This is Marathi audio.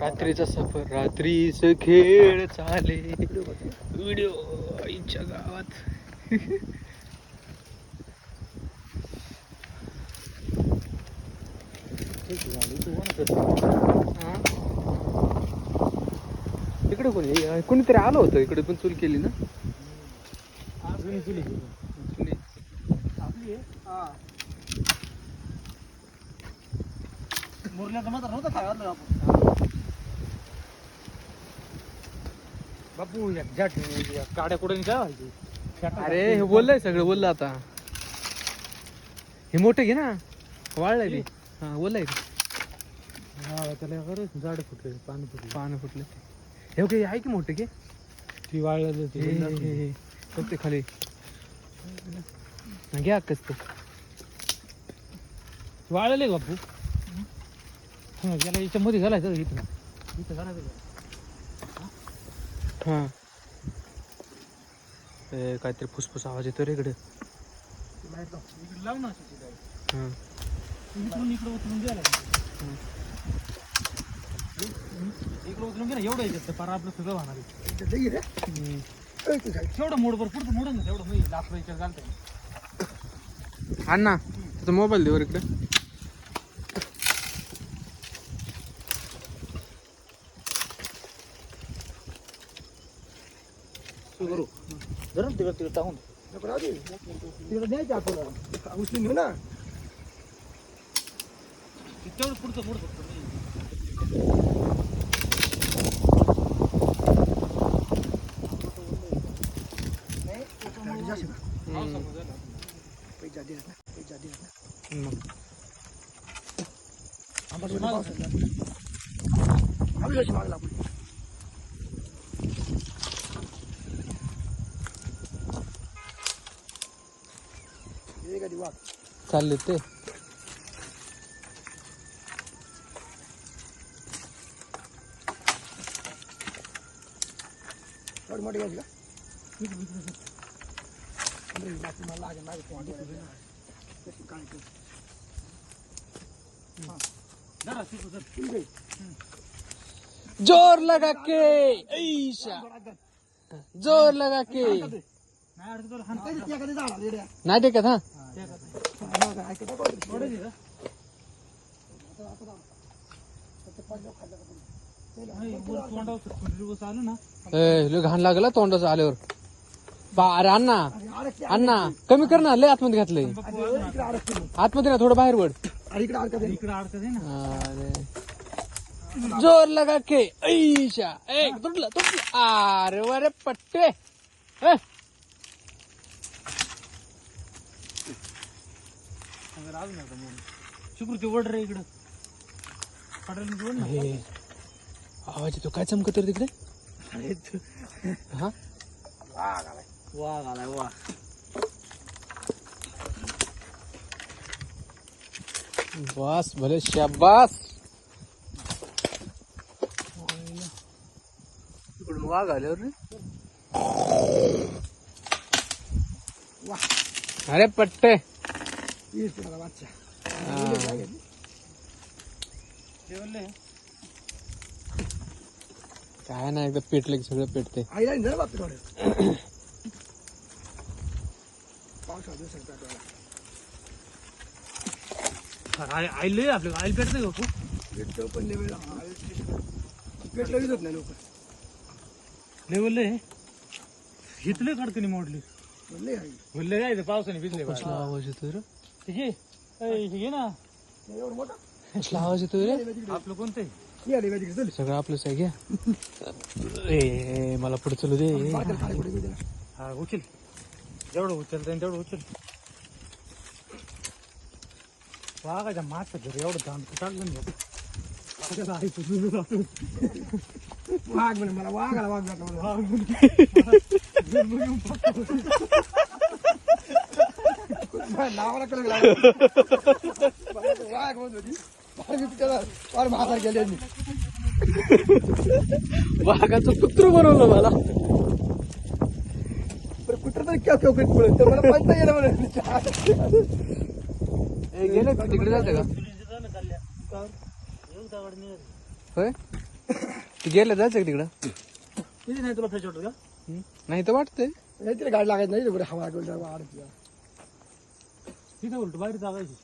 रात्रीचा सफर रात्रीच खेळ चाले. व्हिडिओ आईच्या गावात. हा. इकडे कोणी कोणीतरी आलं होतं इकडे पण चूल केली ना? चुली. मुरल्याचा मात्र नव्हता खायला आपण. बापू या ज्या या काड्या कुठे काय व्हायची? अरे हे बोललंय सगळं बोललं आता. हे मोठे घे ना. वाळलंय ते हा बोललंय. हा त्याला खरंच झाड फुटले पाणी फुटले. पानं फुटले. हे ओके आहे की मोठे घे? ती वाळलेली हे, ती हे, हे, हे. बघ ते खाली. हा, घ्या अक्कच ते वाळले बापू. याला याच्यामध्ये घालायचं इथं. इथं घालायचं हा. काहीतरी फुसफुस आवाज येतो रे इकडे. इकडे लाव ना. हा. इकडून इकडे उचलून द्यायला इकडे घे ना एवढं याच्यात पार आपलं सगळं पुढचं मोड ना तेवढं मी लाकडाच्या अण्णा तुझा मोबाईल दे वर इकडे. करू जरा तिकडे तिकडे टाकून तिकडे द्यायचं आपल्याला उचलून घेऊ ना तेवढं पुढचं मोड फक्त मग. चालले ते जरा तिकडं जरा. जोर लगा के ऐशा जोर लगा के नाही अडकं तुला हाण. नाही टेकत हा ए, लय घाण लागला तोंडाचं आल्यावर. बा अरे अण्णा अण्णा कमी कर ना लय आतमध्ये घातलंय. आतमध्ये ना थोडं बाहेर वड अरे. जोर लगा के ऐशा. ए तुटलं तुटलं. अरे वरे पट्टे. अगर अजून ओढ रे इकडं. ना. हे, आवाज येतो. काय चमकत रे तिकडे? हा? वाघ आलाय. वाघ बस भले शाबास. इकडून वाघ आल्यावर रे. अरे पट्टे. जेवले काय नाही एकदा पेटलं की सगळं पेटते आईल आपलं आईल पेटते का लेवल हितले कडकणी मोडली. बोलले काय पावसाने भिजले कसला आवाज येतोय रे. हे घे ना. कसला आवाज येतोय रे आपलं कोणतं आहे? सगळं आपलंच आहे घ्या ए मला पुढे चलू दे. हा उचल. जेवढं उचलता येईल तेवढं उचल. वाघाच्या मागचं घर एवढं दाम टाकलं ना आई जातो. वाघ म्हणे मला वाघाला वाघ वाघ वाघ नावाला त्याला फार म्हातार गेले मी वाघाचं कुत्र बनवलं मला. पण कुठं तरी केव करीत पळत तर मला पंच गेलं म्हणे. गेले तिकडे जायचं का? होय? ते गेलं जायचं का तिकडं? नाही तुला फ्रेश वाटत का? हं? नाही तर वाटतंय. नाही तिला गाडी लागायची नाही बरं हवा गोल अडकी तिथे उलट बाहेर जागायची